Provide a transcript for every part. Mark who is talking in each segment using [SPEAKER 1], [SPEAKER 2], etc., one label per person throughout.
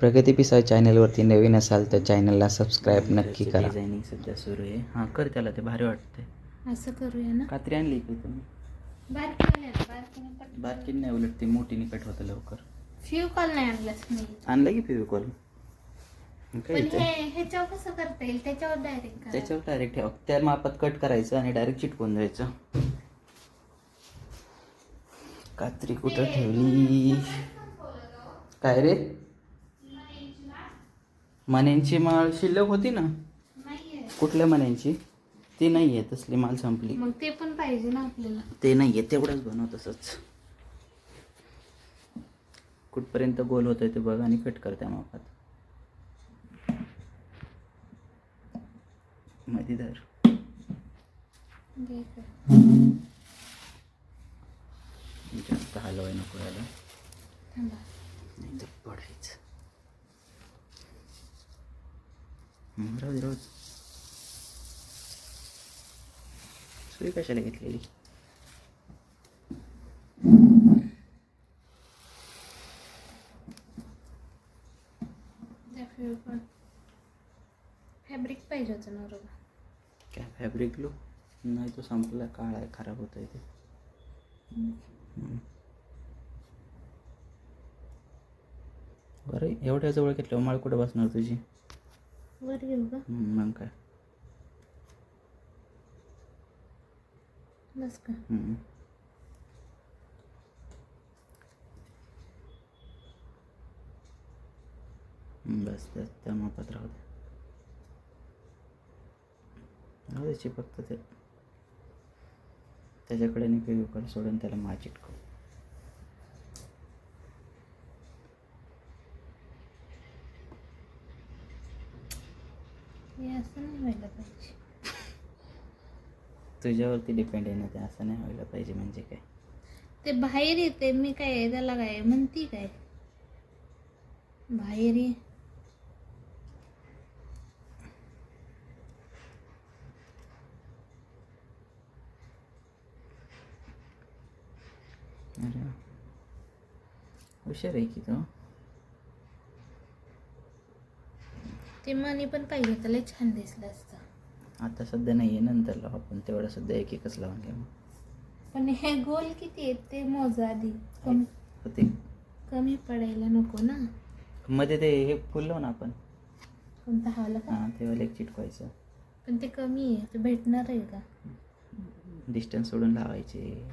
[SPEAKER 1] प्रगती पिसा चॅनलवरती नवीन असाल तर चॅनलला सबस्क्राईब नक्की करा.
[SPEAKER 2] डिझायनिंग सध्या सुरू आहे. हां कर त्याला ते भारी वाटते
[SPEAKER 3] असं करूया ना?
[SPEAKER 2] कात्री आणली की तुम्ही.
[SPEAKER 3] बारकी
[SPEAKER 2] नाही उलट ती मोठी निकट होतं लवकर.
[SPEAKER 3] कॉल नाही आणलास मी
[SPEAKER 2] आणलं की फेविकॉल काय
[SPEAKER 3] पण
[SPEAKER 2] इथं?
[SPEAKER 3] हे ह्याच्यावर कसं करता येईल? त्याच्यावर डायरेक्ट करा.
[SPEAKER 2] त्याच्यावर डायरेक्ट ठेवा. त्या मापात कट करायचं आणि डायरेक्ट चिटकून द्यायचं. कात्री कुठं ठेवली? काय रे? मण्यांची माळ शिल्लक होती ना?
[SPEAKER 3] नाहीये.
[SPEAKER 2] कुठल्या मण्यांची? ती नाही आहे तसली माल संपली.
[SPEAKER 3] मग ते पण पाहिजे ना आपल्याला.
[SPEAKER 2] ते नाही आहे तेवढंच बनव तसंच. कुठपर्यंत गोल होत आहे ते बघ आणि कट कर त्या मापात. धर.
[SPEAKER 3] कर.
[SPEAKER 2] जास्त हलवाय नको याला. नाही तर पडायचं राहू दे राहू सुई कशाला घेतलेली?
[SPEAKER 3] फॅब्रिक पाहिजे होतं ना बरोबर
[SPEAKER 2] काय फॅब्रिक लो? नाही तो संपला. काळा आहे खराब होत आहे ते. बरं एवढ्या जवळ घेतल्यावर माळ कुठं बसणार तुझी?
[SPEAKER 3] वर घेऊ का
[SPEAKER 2] मग काय
[SPEAKER 3] बस का
[SPEAKER 2] बस त्या मापात राहू दे राहू दे चिपकतं ते त्याच्याकडे नाही फेविकॉल सोडून त्याला मा चिटकव
[SPEAKER 3] हे असं नाही व्हायला पाहिजे.
[SPEAKER 2] तुझ्यावरती डिपेंड आहे ना ते असं नाही व्हायला पाहिजे म्हणजे काय?
[SPEAKER 3] ते बाहेर येते मी काय त्याला काय म्हणती काय? बाहेर ये.
[SPEAKER 2] अरे. हुशार आहे की तो?
[SPEAKER 3] ते मनी पण पाहिजे होतं लय छान दिसलं असतं.
[SPEAKER 2] आता सध्या नाही आहे नंतर लावू आपण तेवढं सध्या एक एकच लावून घ्या
[SPEAKER 3] पण हे गोल किती आहेत ते मोज आधी. कमी
[SPEAKER 2] होते.
[SPEAKER 3] कमी पडायला नको ना?
[SPEAKER 2] मध्ये ते हे फुललो ना आपण.
[SPEAKER 3] कोणता हवाला का?
[SPEAKER 2] हां तेव्हा लेक चिटकवायचं.
[SPEAKER 3] पण ते कमी आहे ते भेटणार आहे का?
[SPEAKER 2] डिस्टन्स सोडून लावायचे.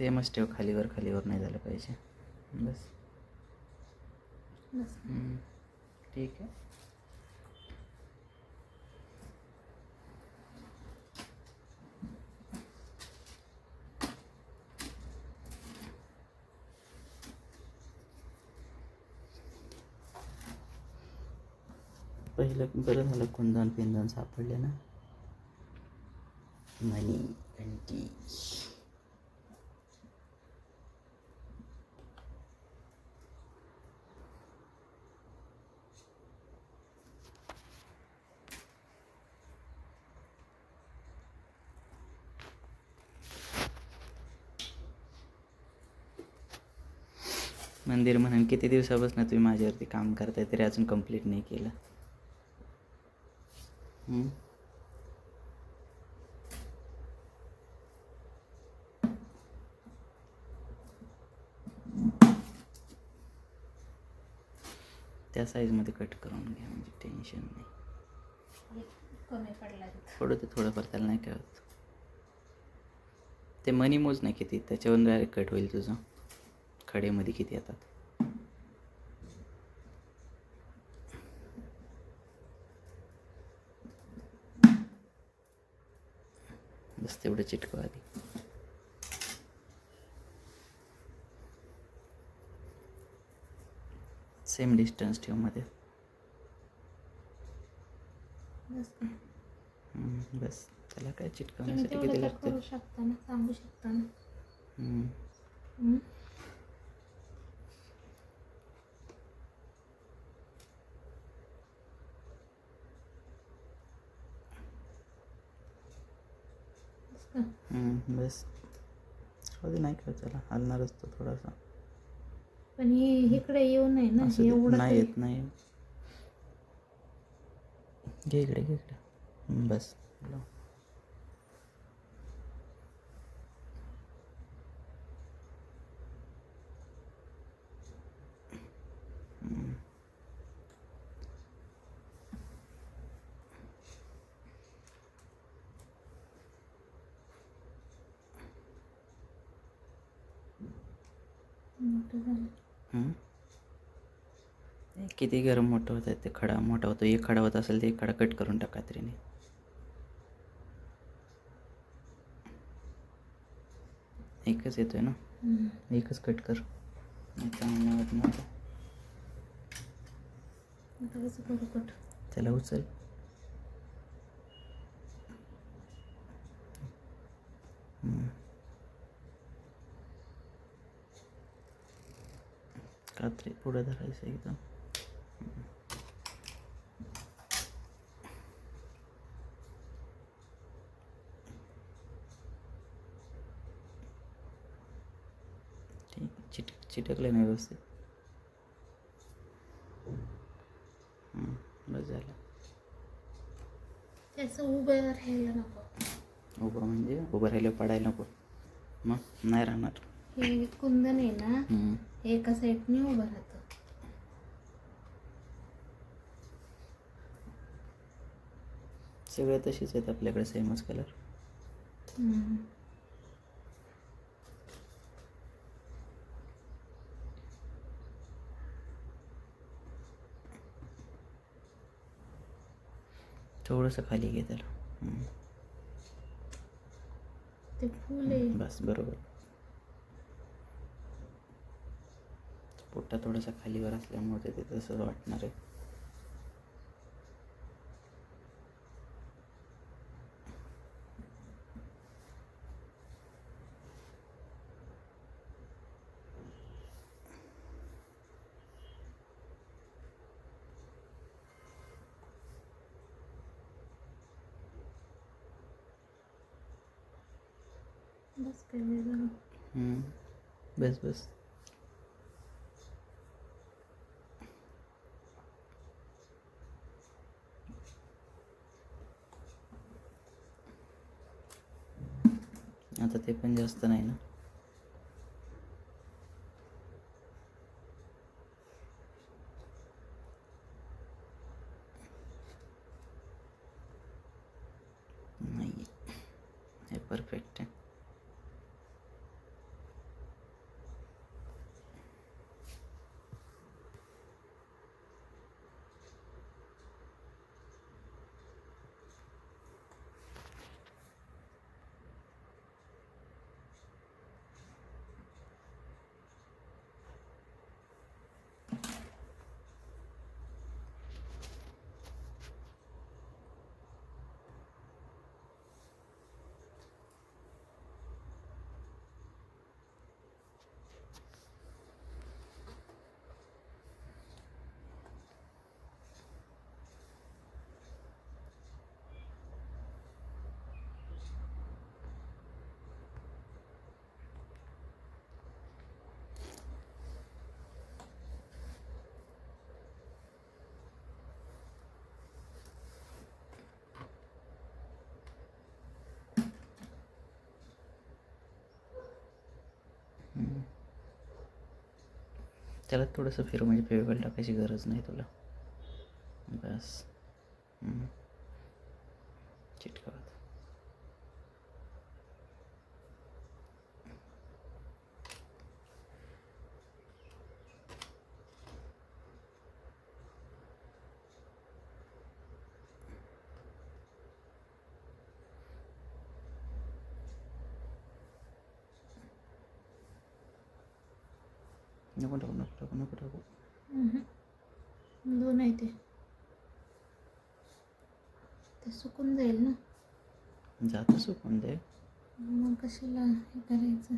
[SPEAKER 2] सेमच ठेव खालीवर खालीवर नाही झालं पाहिजे. बस.
[SPEAKER 3] बस.
[SPEAKER 2] ठीक आहे. पहिलं बरं झालं कुंदन पिंदन सापडले ना. मनी घंटी मंदिर म्हणून किती दिवसापासून तुम्ही माझ्यावरती काम करताय तरी अजून कंप्लीट नाही केलं? त्या साईजमध्ये कट करून घ्या म्हणजे टेन्शन नाही. थोडं ते थोडंफार त्याला नाही काय होत ते मनी मोज नाही किती? त्याच्यावरून डायरेक्ट कट होईल तुझं. खडेमध्ये किती येतात? बस तेवढं चिटकवा आधी. सेम डिस्टन्स ठेवमध्ये
[SPEAKER 3] बस.
[SPEAKER 2] त्याला काय चिटकवण्यासाठी किती लागते
[SPEAKER 3] करू शकता ना सांगू शकता ना
[SPEAKER 2] हम्म.
[SPEAKER 3] हं? बस का?
[SPEAKER 2] हम्म, बस. दे नाही काय त्याला. हलणारच तो थोडासा.
[SPEAKER 3] पण हे इकडे येऊ नये ना
[SPEAKER 2] असं
[SPEAKER 3] हे. एवढं
[SPEAKER 2] नाही येत नाही घे इकडे घे इकडे. बस. हे? किती गरम मोठं होत आहे ते खडा मोठा होतो. एक खडा होत असेल तर एक खडा कट करून टाका तरीने. एकच येतोय ना. एकच कट कर. त्याला उचल. कात्री पुढं धरायचं एकदम. चिट चिटकले नाही व्यवस्थित. बस झालं.
[SPEAKER 3] त्याचं उभं राहायला नको.
[SPEAKER 2] उभं म्हणजे उभं राहिलं पडायला नको. मग नाही राहणार.
[SPEAKER 3] हे कुंदन आहे ना. हे एका साईडने उभं राहतं
[SPEAKER 2] सगळे तसेच आहेत आपल्याकडे सेमच कलर. थोडंसं खाली घे त्याला.
[SPEAKER 3] ते फुल आहे
[SPEAKER 2] बस बरोबर पोटा थोडासा खालीवर असल्यामुळे ते तसं वाटणार आहे
[SPEAKER 3] बस.
[SPEAKER 2] बस आता ते पण जास्त नाही ना. नाही हे परफेक्ट आहे. त्याला थोडंसं फिरू म्हणजे फेविकॉल टाकायची गरज नाही तुला. बस. हम्म. नको टाकू नको टाकू नको टाकू.
[SPEAKER 3] दोन आहे ते. सुकून जाईल ना?
[SPEAKER 2] जातं सुकून दे
[SPEAKER 3] मग कशाला हे करायचं?